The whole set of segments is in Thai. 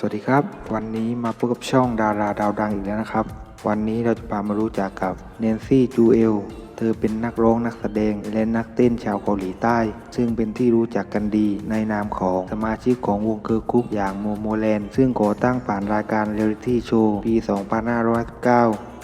สวัสดีครับ วันนี้มาพบกับช่องดาราดาวดังอีกแล้วนะครับ วันนี้เราจะพามารู้จักกับเนนซี่จูเอลเธอเป็นนักร้องนักแสดงและนักเต้นชาวเกาหลีใต้ ซึ่งเป็นที่รู้จักกันดีในนามของสมาชิกของวงเกอร์คุปอย่างโมโมแลน ซึ่งก่อตั้งผ่านรายการเรียลลิตี้โชว์ปี 2519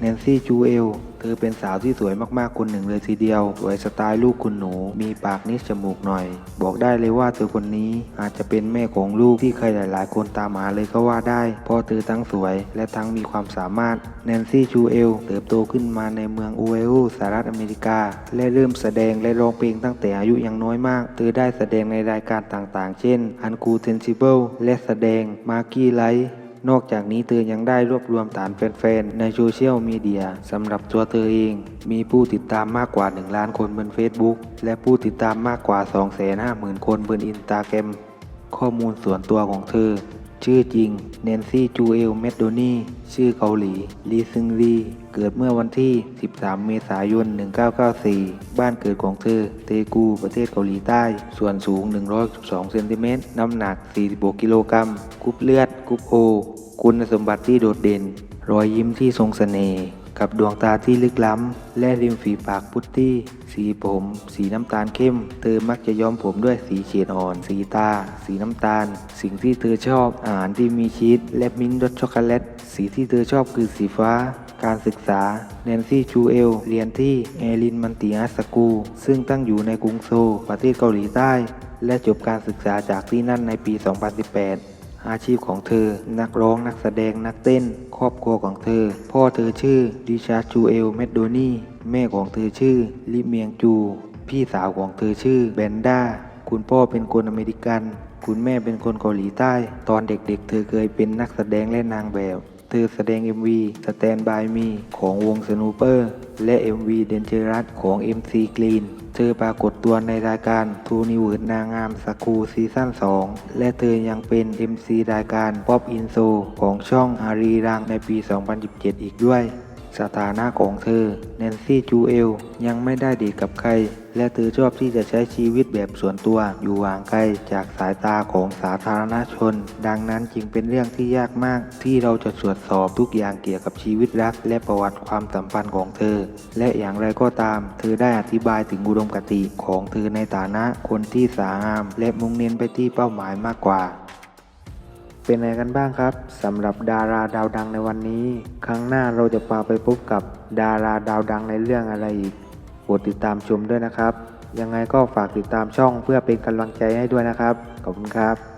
แนนซี่จูเอล เธอเป็นสาวที่สวยมากๆ คนหนึ่งเลยทีเดียว สวยสไตล์ลูกคุณหนู มีปากนิดจมูกหน่อย บอกได้เลยว่าเธอคนนี้อาจจะเป็นแม่ของลูกที่ใครหลาย ๆ คนตามหาเลยก็ว่าได้ เพราะเธอทั้งสวยและทั้งมีความสามารถ แนนซี่จูเอล เติบโตขึ้นมาในเมืองอูเอลสหรัฐอเมริกา และเริ่มแสดงและร้องเพลงตั้งแต่อายุยังน้อยมาก เธอได้แสดงในรายการต่างๆ เช่น u n c o o l Sensible และแสดง Marky Light นอกจากนี้เธอยังได้รวบรวมฐานแฟนๆ ในโซเชียลมีเดียสำหรับตัวเธอเอง มีผู้ติดตามมากกว่า 1 ล้านคนบน Facebook และผู้ติดตามมากกว่า 250,000 คนบนอินสตาแกรมข้อมูลส่วนตัวของเธอ ชื่อจริงเนนซี่ จูเอล เมดโดนีชื่อเกาหลี ลีซึงลีเกิดเมื่อวันที่ 13 เมษายน 1994 บ้านเกิดของเธอ เตกู ประเทศเกาหลีใต้ ส่วนสูง 112เซนติเมตร น้ำหนัก 46 กิโลกรัมกรุ๊ปเลือดกรุ๊ปโอ คุณสมบัติที่โดดเด่น รอยยิ้มที่ทรงเสน่ห์ กับดวงตาที่ลึกล้ำ และริมฝีปากพุตตี้ สีผม สีน้ำตาลเข้ม เธอมักจะย้อมผมด้วยสีเฉดอ่อน สีตา สีน้ำตาล สิ่งที่เธอชอบอาหารที่มีชีสและมิ้นท์รสช็อกโกแลต สีที่เธอชอบคือสีฟ้า การศึกษาแนนซี่จูเอล เรียนที่เอลินมันติอาสกูซึ่งตั้งอยู่ในกรุงโซลประเทศเกาหลีใต้ และจบการศึกษาจากที่นั่นในปี 2018 อาชีพของเธอ นักร้องนักแสดงนักเต้น ครอบครัวของเธอ พ่อเธอชื่อดิชาจูเอลเมดโดนีแม่ของเธอชื่อ ลิเมียงจู พี่สาวของเธอชื่อเบนด้าคุณพ่อเป็นคนอเมริกัน คุณแม่เป็นคนเกาหลีใต้ ตอนเด็กๆ เธอเคยเป็นนักแสดงและนางแบบ เธอแสดง MV Stand By Me ของวงสนูเปอร์ และ MV Dangerous ของ MC Green เธอปรากฏตัวในรายการทูนิเวิร์ดนางงามสกูซีซั่น 2 และเธอยังเป็น MC รายการ Pop In s o ของช่องอารีรังในปี 2017 อีกด้วย สถานะของเธอ แนนซี่จูเอลยังไม่ได้ดีกับใคร และเธอชอบที่จะใช้ชีวิตแบบส่วนตัวอยู่ห่างไกลจากสายตาของสาธารณชน ดังนั้นจึงเป็นเรื่องที่ยากมาก ที่เราจะตรวจสอบทุกอย่างเกี่ยวกับชีวิตรัก และประวัติความสัมพันธ์ของเธอ และอย่างไรก็ตาม เธอได้อธิบายถึงอุดมคติของเธอในฐานะคนที่สางาม และมุ่งเน้นไปที่เป้าหมายมากกว่าเป็นไงกันบ้างครับสำหรับดาราดาวดังในวันนี้ ครั้งหน้าเราจะพาไปพบกับดาราดาวดังในเรื่องอะไรอีก โปรดติดตามชมด้วยนะครับ ยังไงก็ฝากติดตามช่องเพื่อเป็นกำลังใจให้ด้วยนะครับ ขอบคุณครับ